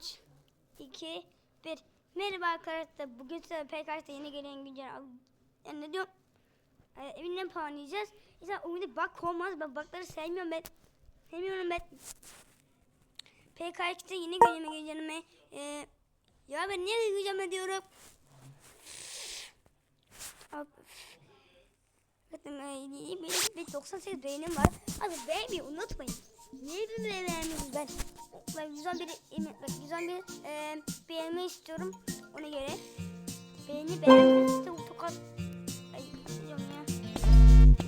3, 2, 1. Merhaba arkadaşlar. Bugün size PKS'de yeni gelen güncel yani ne diyorum? E, evinden puan yiyeceğiz. İnsan oyunda bak olmaz. Ben bakları sevmiyorum ben. Sevmiyorum ben. PKX'de yeni güncel güncelleme. E, ya ben niye güncelleme diyorum? Benim 98 beynim var. Abi beğenmeyi unutmayın. Niye bir beğenmiyorsunuz ben? Bak güzel bir bak güzel bir e, beğenme istiyorum ona göre. Beğeni beğenme istiyorum tokat. Ay, ya.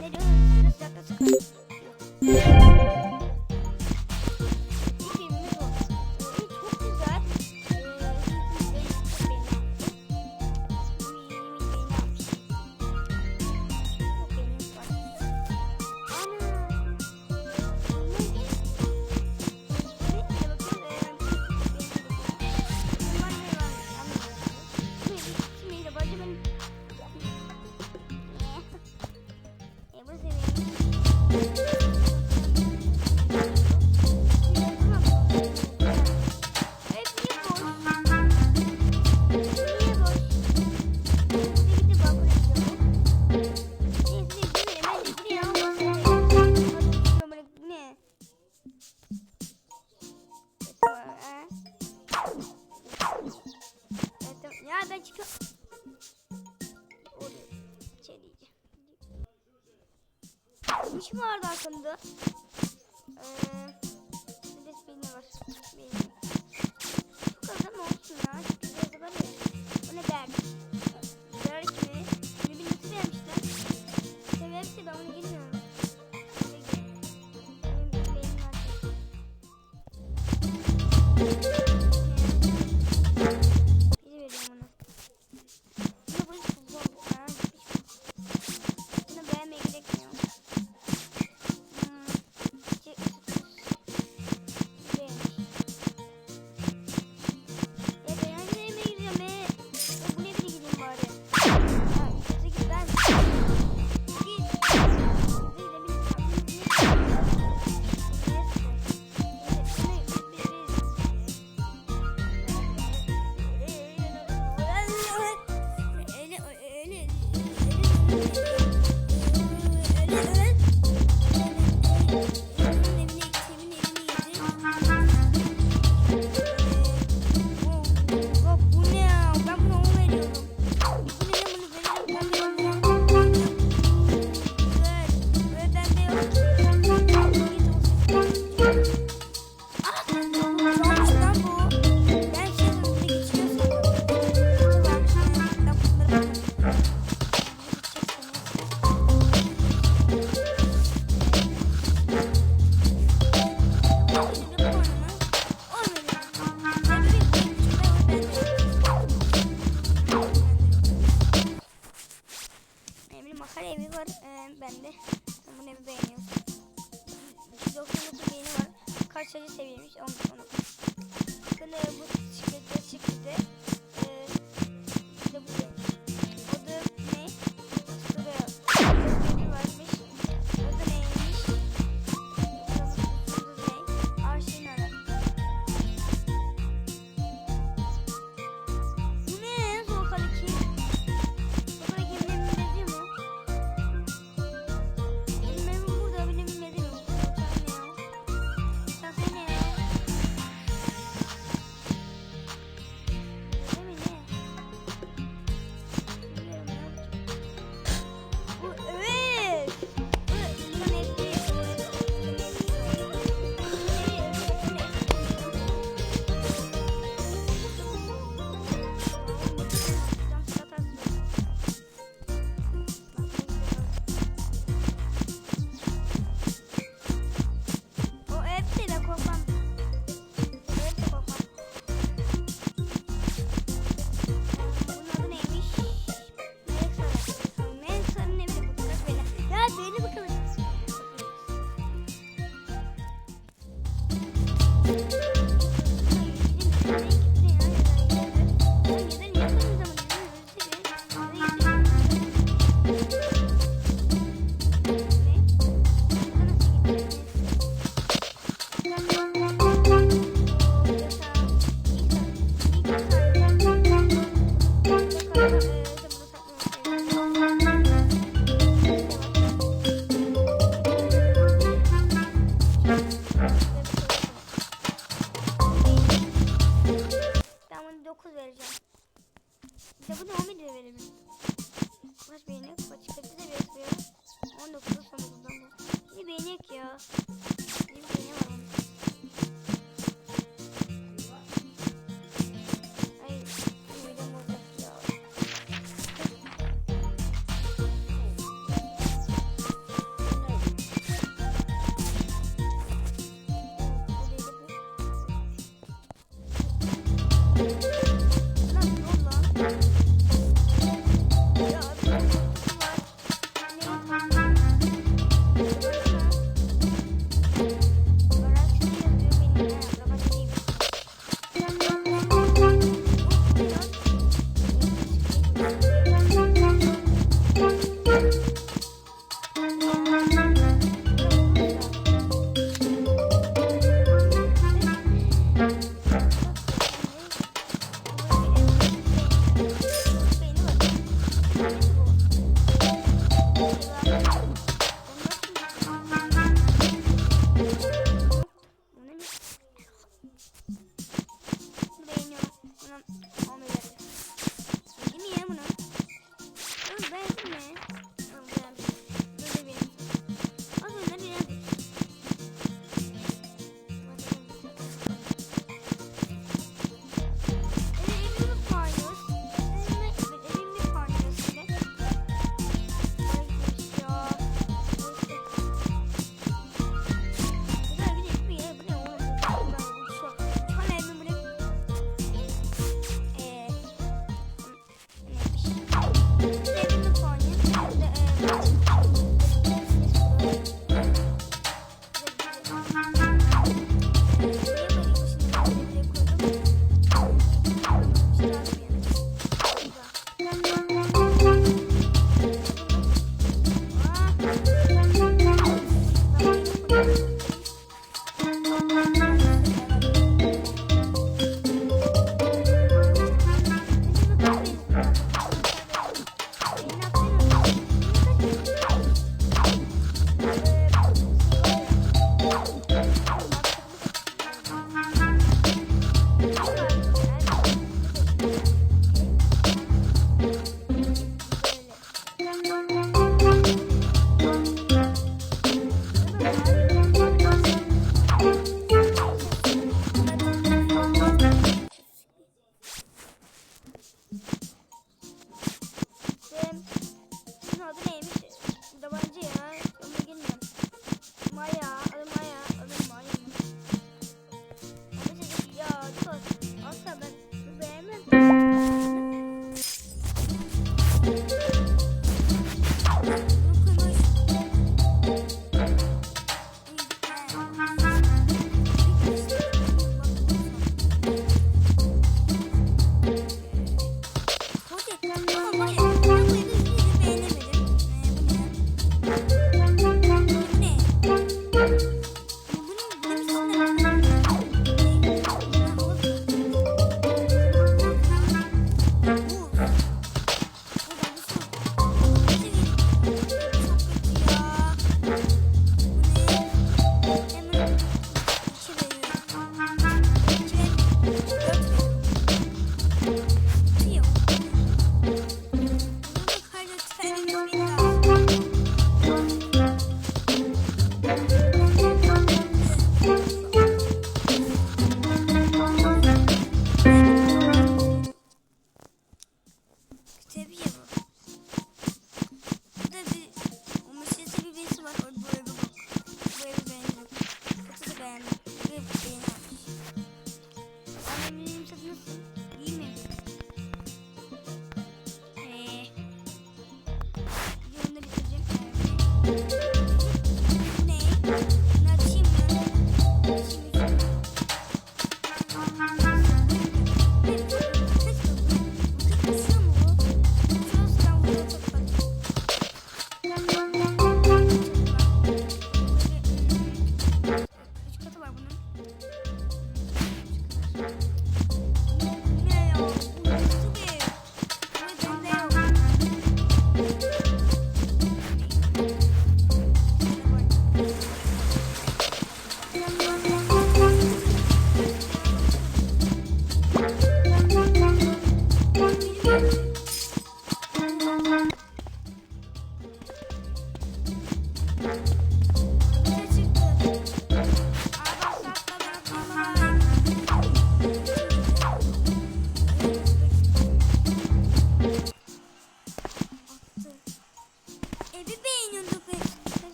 Ne diyorsunuz? Yaklaşık. 건데?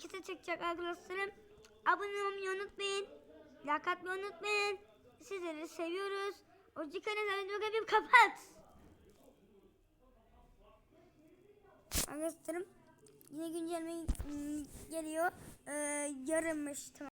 ikisi çıkacak arkadaşlarım. Abone olmayı unutmayın. Like atmayı unutmayın. Sizleri seviyoruz. Hoşçakalın. Hadi bakalım kapat. Arkadaşlarım yine güncelleme geliyor. Ee, yarınmış tamam.